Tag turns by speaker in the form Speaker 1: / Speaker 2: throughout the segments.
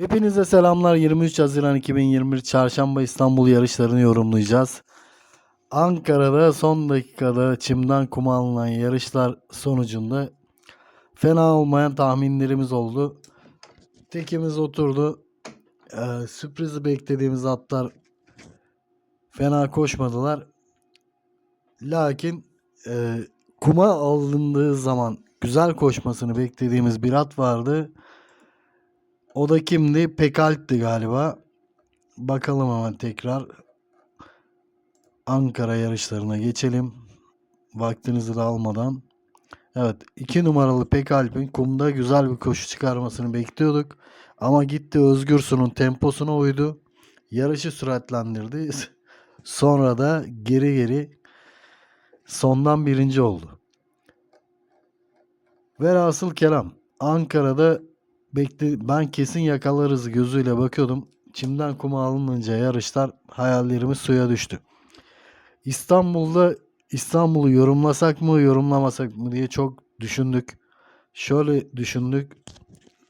Speaker 1: Hepinize selamlar. 23 Haziran 2021 Çarşamba İstanbul yarışlarını yorumlayacağız. Ankara'da son dakikada çimden kuma alınan yarışlar sonucunda fena olmayan tahminlerimiz oldu. Tekimiz oturdu. Ee, sürprizi beklediğimiz atlar fena koşmadılar. Lakin e, kuma alındığı zaman güzel koşmasını beklediğimiz bir at vardı. O da kimdi? Pekalp'ti galiba. Bakalım hemen tekrar. Ankara yarışlarına geçelim. Vaktinizi de almadan. Evet. 2 numaralı Pekalp'in kumda güzel bir koşu çıkarmasını bekliyorduk. Ama gitti Özgürsu'nun temposuna uydu. Yarışı süratlendirdi. Sonra da geri geri sondan birinci oldu. Velhasıl kelam Ankara'da bekle ben kesin yakalarız gözüyle bakıyordum. Çimden kuma alınınca yarışlar hayallerimiz suya düştü. İstanbul'da İstanbul'u yorumlasak mı yorumlamasak mı diye çok düşündük. Şöyle düşündük.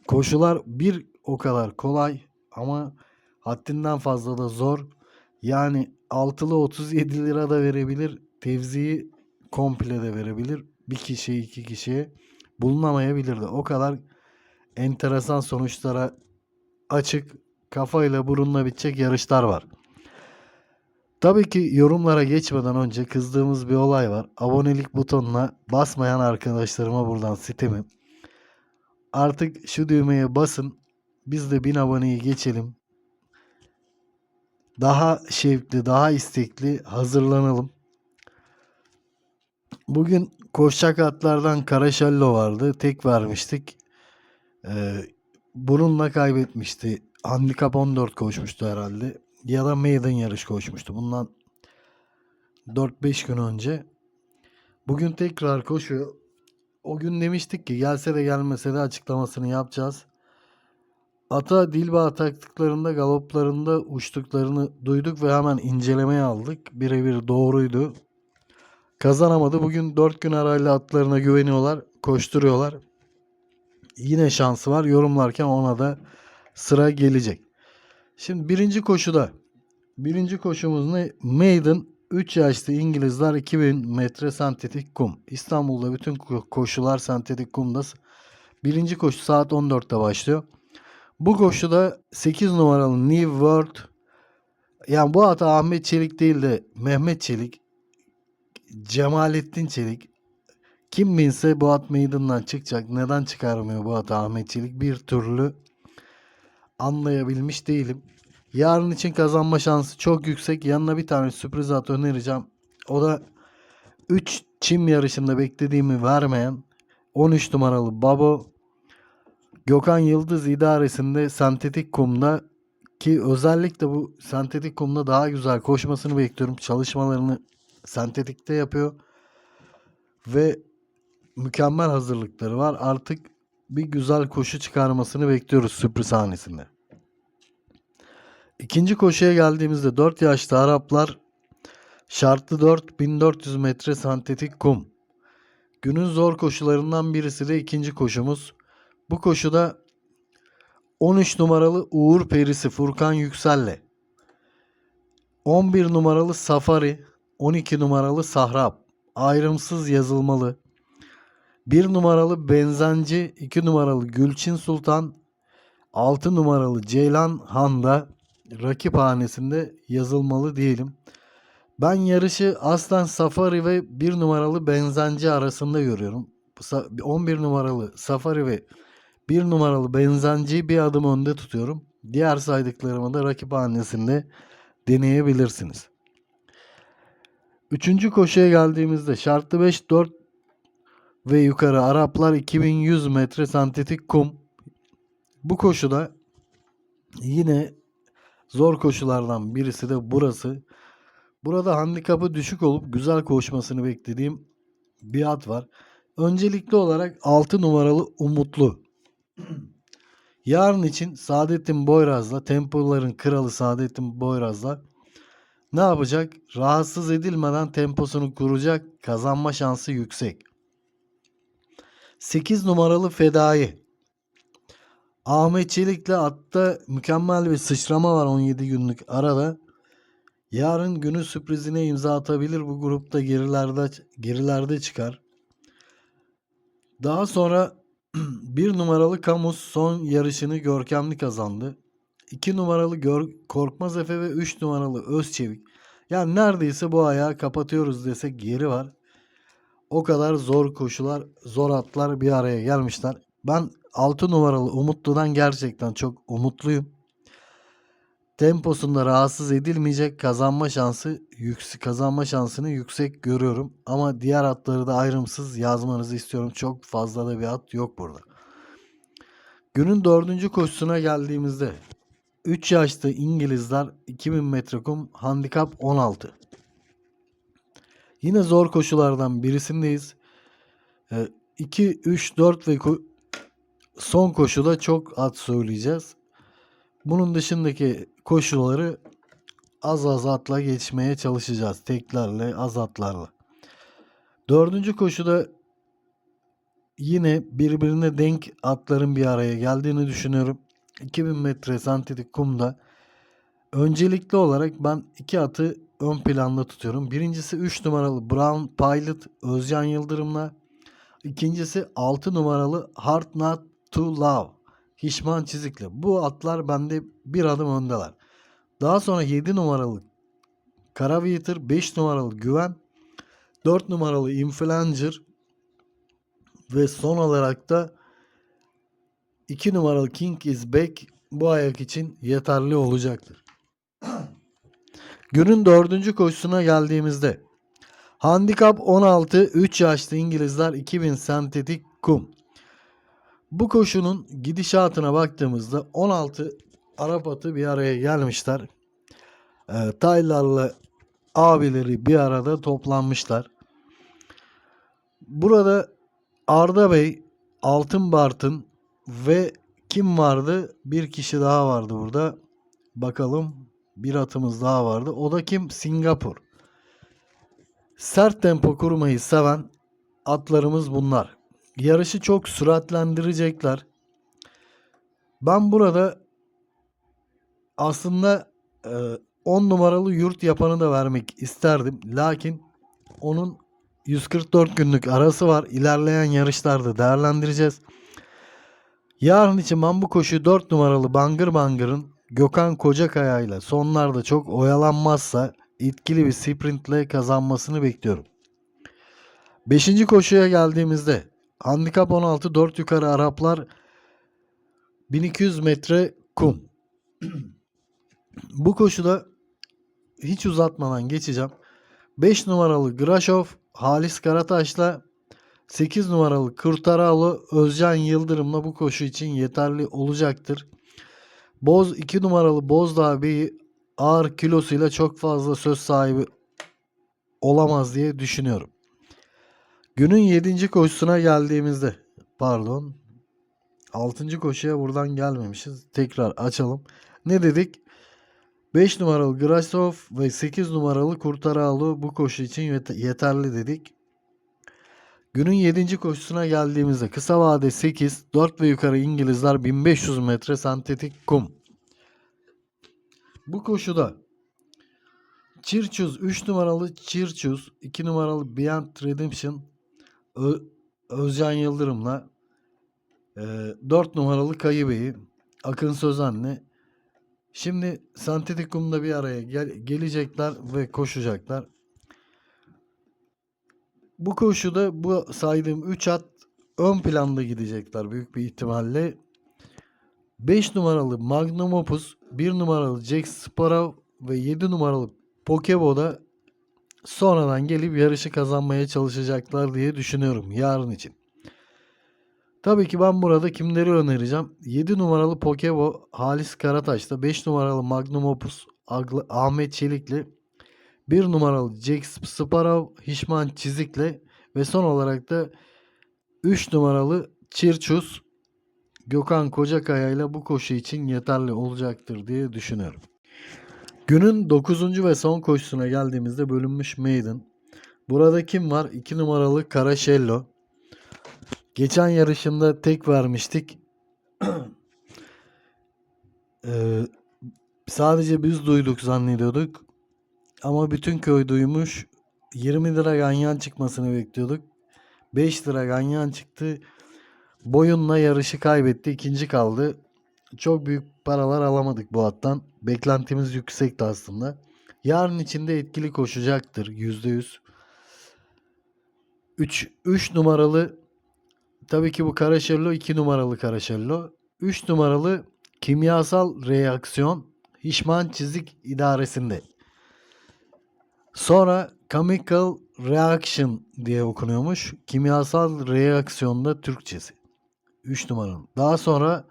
Speaker 1: Koşular bir o kadar kolay ama haddinden fazla da zor. Yani altılı 37 lira da verebilir. Tevziyi komple de verebilir. Bir kişiye iki kişiye bulunamayabilir de. O kadar enteresan sonuçlara açık kafayla burunla bitecek yarışlar var. Tabii ki yorumlara geçmeden önce kızdığımız bir olay var. Abonelik butonuna basmayan arkadaşlarıma buradan sitemim. Artık şu düğmeye basın. Biz de 1000 aboneyi geçelim. Daha şevkli, daha istekli hazırlanalım. Bugün koşacak atlardan Karaşallo vardı. Tek vermiştik. Ee, bununla kaybetmişti. Handikap 14 koşmuştu herhalde. Ya da maiden yarış koşmuştu. Bundan 4-5 gün önce. Bugün tekrar koşuyor. O gün demiştik ki gelse de gelmese de açıklamasını yapacağız. Ata Dilba taktıklarında galoplarında uçtuklarını duyduk ve hemen incelemeye aldık. Birebir doğruydu. Kazanamadı. Bugün 4 gün arayla atlarına güveniyorlar. Koşturuyorlar. Yine şansı var. Yorumlarken ona da sıra gelecek. Şimdi birinci koşuda. Birinci koşumuz ne? Maiden 3 yaşlı İngilizler 2000 metre sentetik kum. İstanbul'da bütün ko- koşular sentetik kumda. Birinci koşu saat 14'te başlıyor. Bu koşuda 8 numaralı New World yani bu ata Ahmet Çelik değil de Mehmet Çelik Cemalettin Çelik kim binse bu at meydandan çıkacak. Neden çıkarmıyor bu at Ahmet Çelik? Bir türlü anlayabilmiş değilim. Yarın için kazanma şansı çok yüksek. Yanına bir tane sürpriz at önereceğim. O da 3 çim yarışında beklediğimi vermeyen 13 numaralı Babo Gökhan Yıldız idaresinde sentetik kumda ki özellikle bu sentetik kumda daha güzel koşmasını bekliyorum. Çalışmalarını sentetikte yapıyor. Ve mükemmel hazırlıkları var. Artık bir güzel koşu çıkarmasını bekliyoruz sürpriz sahnesinde. İkinci koşuya geldiğimizde 4 yaşlı Araplar şartlı 4 1400 metre sentetik kum. Günün zor koşularından birisi de ikinci koşumuz. Bu koşuda 13 numaralı Uğur Perisi Furkan Yüksel'le 11 numaralı Safari 12 numaralı Sahrap ayrımsız yazılmalı. 1 numaralı Benzenci, 2 numaralı Gülçin Sultan, 6 numaralı Ceylan Han'da rakip hanesinde yazılmalı diyelim. Ben yarışı Aslan Safari ve 1 numaralı Benzenci arasında görüyorum. Bu sa- 11 numaralı Safari ve 1 numaralı Benzenci'yi bir adım önde tutuyorum. Diğer saydıklarımı da rakip hanesinde deneyebilirsiniz. Üçüncü koşuya geldiğimizde şartlı 5, 4 ve yukarı Araplar 2100 metre sentetik kum. Bu koşuda yine zor koşulardan birisi de burası. Burada handikapı düşük olup güzel koşmasını beklediğim bir at var. Öncelikli olarak 6 numaralı Umutlu. Yarın için Saadettin Boyraz'la tempoların kralı Saadettin Boyraz'la ne yapacak? Rahatsız edilmeden temposunu kuracak. Kazanma şansı yüksek. 8 numaralı Fedai. Ahmet Çelik'le atta mükemmel bir sıçrama var 17 günlük arada. Yarın günün sürprizine imza atabilir. Bu grupta gerilerde gerilerde çıkar. Daha sonra bir numaralı Kamus son yarışını görkemli kazandı. 2 numaralı Gör Korkmaz Efe ve 3 numaralı Özçevik. Yani neredeyse bu ayağı kapatıyoruz desek geri var. O kadar zor koşular, zor atlar bir araya gelmişler. Ben 6 numaralı Umutlu'dan gerçekten çok umutluyum. Temposunda rahatsız edilmeyecek kazanma şansı yüksek kazanma şansını yüksek görüyorum. Ama diğer atları da ayrımsız yazmanızı istiyorum. Çok fazla da bir at yok burada. Günün dördüncü koşusuna geldiğimizde 3 yaşlı İngilizler 2000 metre kum handikap 16. Yine zor koşulardan birisindeyiz. 2, 3, 4 ve son koşuda çok at söyleyeceğiz. Bunun dışındaki koşuları az az atla geçmeye çalışacağız. Teklerle, az atlarla. Dördüncü koşuda yine birbirine denk atların bir araya geldiğini düşünüyorum. 2000 metre sentetik kumda öncelikli olarak ben iki atı ön planda tutuyorum. Birincisi 3 numaralı Brown Pilot Özcan Yıldırım'la. İkincisi 6 numaralı Hard Not to Love Hişman Çizik'le. Bu atlar bende bir adım öndeler. Daha sonra 7 numaralı Karavitir, 5 numaralı Güven, 4 numaralı Influencer ve son olarak da 2 numaralı King is Back bu ayak için yeterli olacaktır. Günün dördüncü koşusuna geldiğimizde Handikap 16 3 yaşlı İngilizler 2000 sentetik kum. Bu koşunun gidişatına baktığımızda 16 Arap atı bir araya gelmişler. Ee, Taylarla abileri bir arada toplanmışlar. Burada Arda Bey, Altın Bartın ve kim vardı? Bir kişi daha vardı burada. Bakalım bir atımız daha vardı. O da kim? Singapur. Sert tempo kurmayı seven atlarımız bunlar. Yarışı çok süratlendirecekler. Ben burada aslında 10 numaralı yurt yapanı da vermek isterdim. Lakin onun 144 günlük arası var. İlerleyen yarışlarda değerlendireceğiz. Yarın için ben bu koşuyu 4 numaralı Bangır Bangır'ın Gökhan Kocakaya ile sonlarda çok oyalanmazsa etkili bir sprintle kazanmasını bekliyorum. 5. koşuya geldiğimizde handikap 16 4 yukarı Araplar 1200 metre kum. Bu koşuda hiç uzatmadan geçeceğim. 5 numaralı Grashov Halis Karataş'la 8 numaralı Kurtaralı Özcan Yıldırım'la bu koşu için yeterli olacaktır. Boz 2 numaralı Bozdağ Bey'i ağır kilosuyla çok fazla söz sahibi olamaz diye düşünüyorum. Günün 7. koşusuna geldiğimizde pardon 6. koşuya buradan gelmemişiz. Tekrar açalım. Ne dedik? 5 numaralı Grasov ve 8 numaralı Kurtaralı bu koşu için yeterli dedik. Günün 7. koşusuna geldiğimizde kısa vade 8, 4 ve yukarı İngilizler 1500 metre sentetik kum. Bu koşuda Çirçuz 3 numaralı Çirçuz, 2 numaralı Beyond Redemption Ö- Özcan Yıldırım'la e, 4 numaralı Kayı Bey'i Akın Sözen'le şimdi sentetik kumda bir araya gel- gelecekler ve koşacaklar. Bu koşuda bu saydığım 3 at ön planda gidecekler büyük bir ihtimalle. 5 numaralı Magnum Opus, 1 numaralı Jack Sparrow ve 7 numaralı Pokebo'da sonradan gelip yarışı kazanmaya çalışacaklar diye düşünüyorum yarın için. Tabii ki ben burada kimleri önereceğim? 7 numaralı Pokebo Halis Karataş'ta, 5 numaralı Magnum Opus Ahmet Çelik'le, 1 numaralı Jack Sparrow Hişman Çizik'le ve son olarak da 3 numaralı Çirçus Gökhan Kocakaya ile bu koşu için yeterli olacaktır diye düşünüyorum. Günün 9. ve son koşusuna geldiğimizde bölünmüş maiden. Burada kim var? 2 numaralı Karaşello. Geçen yarışında tek vermiştik. Ee, sadece biz duyduk zannediyorduk. Ama bütün köy duymuş. 20 lira ganyan çıkmasını bekliyorduk. 5 lira ganyan çıktı. Boyunla yarışı kaybetti. ikinci kaldı. Çok büyük paralar alamadık bu attan. Beklentimiz yüksekti aslında. Yarın içinde etkili koşacaktır %100. 3 3 numaralı tabii ki bu Karaşello 2 numaralı Karaşello. 3 numaralı kimyasal reaksiyon Hişman Çizik idaresinde. Sonra chemical reaction diye okunuyormuş. Kimyasal reaksiyonda Türkçesi. 3 numaralı. Daha sonra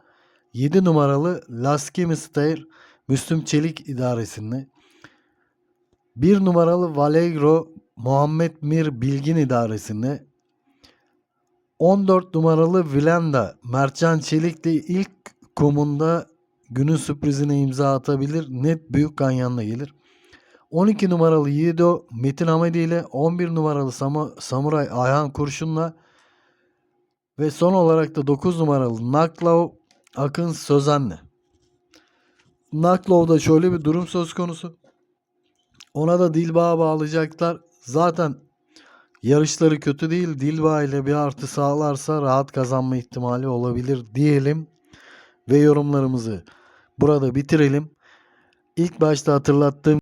Speaker 1: 7 numaralı Lasky Mister Müslüm Çelik idaresinde. 1 numaralı Valegro Muhammed Mir Bilgin idaresinde. 14 numaralı Vilenda Mertcan Çelik'le ilk kumunda günün sürprizine imza atabilir. Net büyük ganyanla gelir. 12 numaralı Yiğido Metin Hamedi ile 11 numaralı Samuray Ayhan Kurşun'la ve son olarak da 9 numaralı Naklav Akın Sözen'le. Naklov'da şöyle bir durum söz konusu. Ona da Dilbağ'a bağlayacaklar. Zaten yarışları kötü değil. Dilbağ ile bir artı sağlarsa rahat kazanma ihtimali olabilir diyelim. Ve yorumlarımızı burada bitirelim. İlk başta hatırlattığım